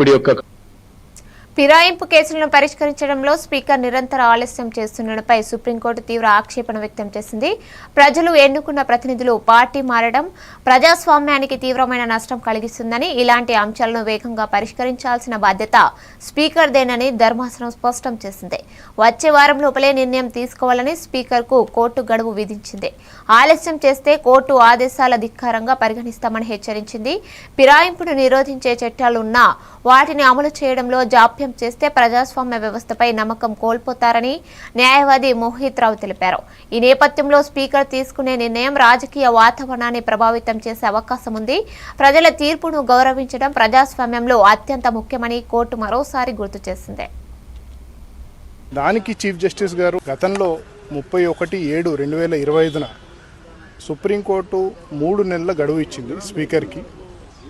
నాయకుడి యొక్క ఫిరాయింపు కేసులను పరిష్కరించడంలో స్పీకర్ నిరంతర ఆలస్యం చేస్తుండడంపై సుప్రీంకోర్టు తీవ్ర ఆక్షేపణ వ్యక్తం చేసింది. ప్రజలు ఎన్నుకున్న ప్రతినిధులు పార్టీ మారడం ప్రజాస్వామ్యానికి తీవ్రమైన నష్టం కలిగిస్తుందని ఇలాంటి అంశాలను వేగంగా పరిష్కరించాల్సిన బాధ్యత స్పీకర్దేనని ధర్మాసనం స్పష్టం చేసింది. వచ్చే వారం లోపలే నిర్ణయం తీసుకోవాలని స్పీకర్కు కోర్టు గడువు విధించింది. ఆలస్యం చేస్తే కోర్టు ఆదేశాల ధిక్కారంగా పరిగణిస్తామని హెచ్చరించింది. ఫిరాయింపును నిరోధించే చట్టాలున్నా వాటిని అమలు చేయడంలో జాప్యం చేస్తే ప్రజాస్వామ్య వ్యవస్థపై నమ్మకం కోల్పోతారని న్యాయవాది మోహిత్ రావు తెలిపారు. ఈ నేపథ్యంలో స్పీకర్ తీసుకునే నిర్ణయం రాజకీయ వాతావరణాన్ని ప్రభావితం చేసే అవకాశం ఉంది. ప్రజల తీర్పును గౌరవించడం ప్రజాస్వామ్యంలో అత్యంత ముఖ్యమని కోర్టు మరోసారి గుర్తు చేసింది. దానికి చీఫ్ జస్టిస్ గారు గతంలో ముప్పై ఒకటి ఏడు రెండు వేల ఇరవై ఐదున సుప్రీంకోర్టు మూడు నెలల గడువు ఇచ్చింది స్పీకర్కి.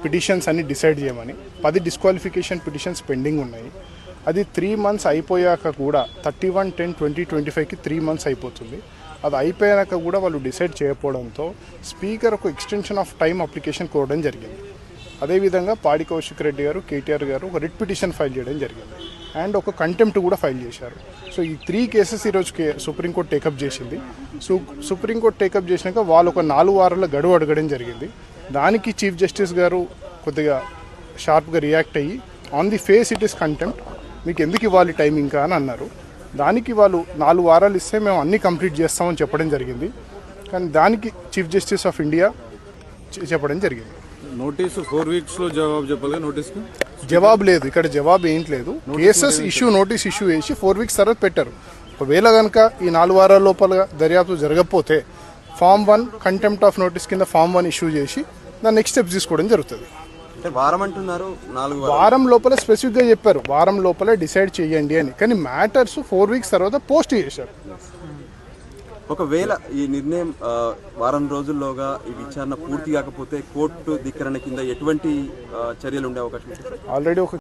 పిటిషన్స్ అన్ని డిసైడ్ చేయమని పది డిస్క్వాలిఫికేషన్ పిటిషన్స్ పెండింగ్ ఉన్నాయి. అది త్రీ మంత్స్ అయిపోయాక కూడా thirty one ten twenty twenty ఫైవ్కి త్రీ మంత్స్ అయిపోతుంది. అది అయిపోయాక కూడా వాళ్ళు డిసైడ్ చేయకపోవడంతో స్పీకర్ ఒక ఎక్స్టెన్షన్ ఆఫ్ టైం అప్లికేషన్ కోరడం జరిగింది. అదేవిధంగా పాడి కౌశిక్ రెడ్డి గారు కేటీఆర్ గారు ఒక రిట్ పిటిషన్ ఫైల్ చేయడం జరిగింది. అండ్ ఒక కంటెంప్ట్ కూడా ఫైల్ చేశారు. సో ఈ త్రీ కేసెస్ ఈరోజు కే సుప్రీంకోర్టు టేకప్ చేసింది. సు సుప్రీంకోర్టు టేకప్ చేసినాక వాళ్ళు ఒక నాలుగు వారాల గడువు అడగడం జరిగింది. దానికి చీఫ్ జస్టిస్ గారు కొద్దిగా షార్ప్గా రియాక్ట్ అయ్యి on the face it is contempt మీకు ఎందుకు ఇవ్వాలి టైం ఇంకా అని అన్నారు. దానికి వాళ్ళు నాలుగు వారాలు ఇస్తే మేము అన్నీ కంప్లీట్ చేస్తామని చెప్పడం జరిగింది. కానీ దానికి చీఫ్ జస్టిస్ ఆఫ్ ఇండియా చెప్పడం జరిగింది. నోటీసు ఫోర్ వీక్స్లో జవాబు చెప్పాలి నోటీస్ జవాబు లేదు. ఇక్కడ జవాబు ఏంటి లేదు. కేసెస్ ఇష్యూ నోటీస్ ఇష్యూ వేసి ఫోర్ వీక్స్ తర్వాత పెట్టారు. ఒకవేళ కనుక ఈ నాలుగు వారాల లోపల దర్యాప్తు జరగకపోతే form one contempt of notice కింద ఫామ్ వన్ ఇష్యూ చేసి దాని నెక్స్ట్ స్టెప్స్ తీసుకోవడం జరుగుతుంది. అంటే వారం అంటున్నారు నాలుగు. వారం లోపల స్పెసిఫిక్గా చెప్పారు. వారం లోపల డిసైడ్ చేయండి అని. కానీ మ్యాటర్స్ ఫోర్ వీక్స్ తర్వాత పోస్ట్ చేశారు. ఒకవేళ ఈ నిర్ణయం వారం రోజుల్లోగా ఈ విచారణ పూర్తి కాకపోతే కోర్టు ధిక్కరణ కింద ఎటువంటి చర్యలు ఉండే అవకాశం ఆల్రెడీ ఒక